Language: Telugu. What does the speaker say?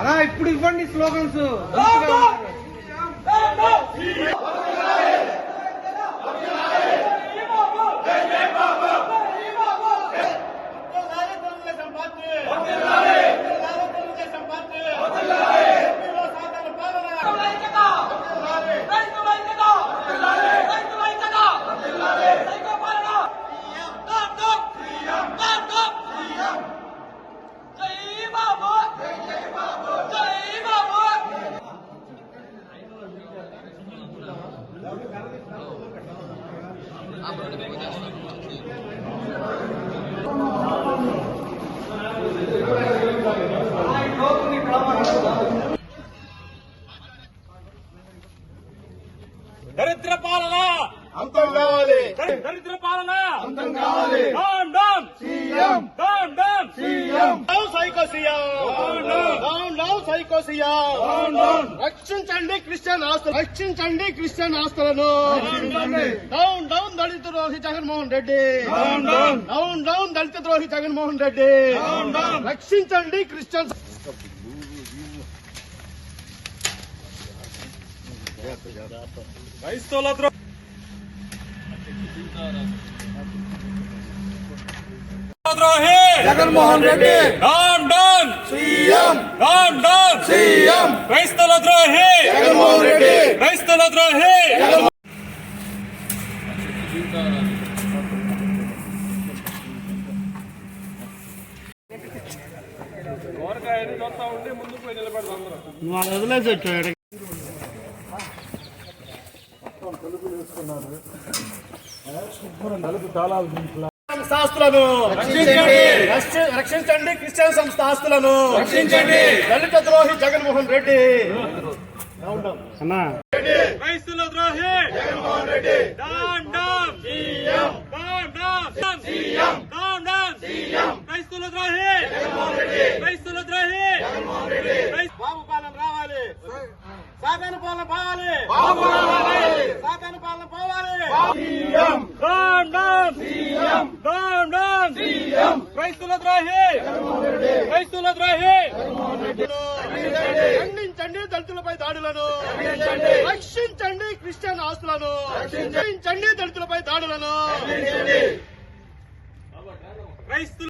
అలా ఇప్పుడు ఇవ్వండి స్లోగన్స్. దరిద్ర పాలన అంతం కావాలి. దరిద్ర పాలన అంతం కావాలి. Down down! CM. Down down! CM. Down psycho CM. Down down! Psycho CM. రక్షించండి క్రిస్టియన్ ఆస్తులు. రక్షించండి క్రిస్టియన్ ఆస్తులను. Down down! ద్రోహి జగన్మోహన్ రెడ్డి డౌన్ డౌన్ దళిత ద్రోహి జగన్మోహన్ రెడ్డి రక్షించండి క్రిస్టియన్ క్రైస్తవుల ద్రోహి ద్రోహి Jaganmohan Reddy down down CM down down CM క్రైస్తవుల ద్రోహి జగన్మోహన్ రెడ్డి క్రైస్తవుల ద్రోహి వదిలేసి వచ్చాడు రక్షించండి. క్రిస్టియన్ సంస్థ ఆస్తులను రక్షించండి. దళిత ద్రోహి జగన్మోహన్ రెడ్డి. అన్నా. క్రైస్తుల ద్రోహి డౌన్ డౌన్ క్రైస్తుల ద్రోహి క్రైస్తుల ద్రోహి క్రైస్తవ బాబు పాలన రావాలి సాధారణ పాలన పోవాలి. సాధారణ పాలన పోవాలి. క్రైస్తుల ద్రోహి. క్రైస్తుల ద్రోహి. ఖండించండి దళితులపై దాడులను. రక్షించండి క్రిస్టియన్ ఆస్తులను. రక్షించండి. దళితులపై దాడులను. క్రైస్తుల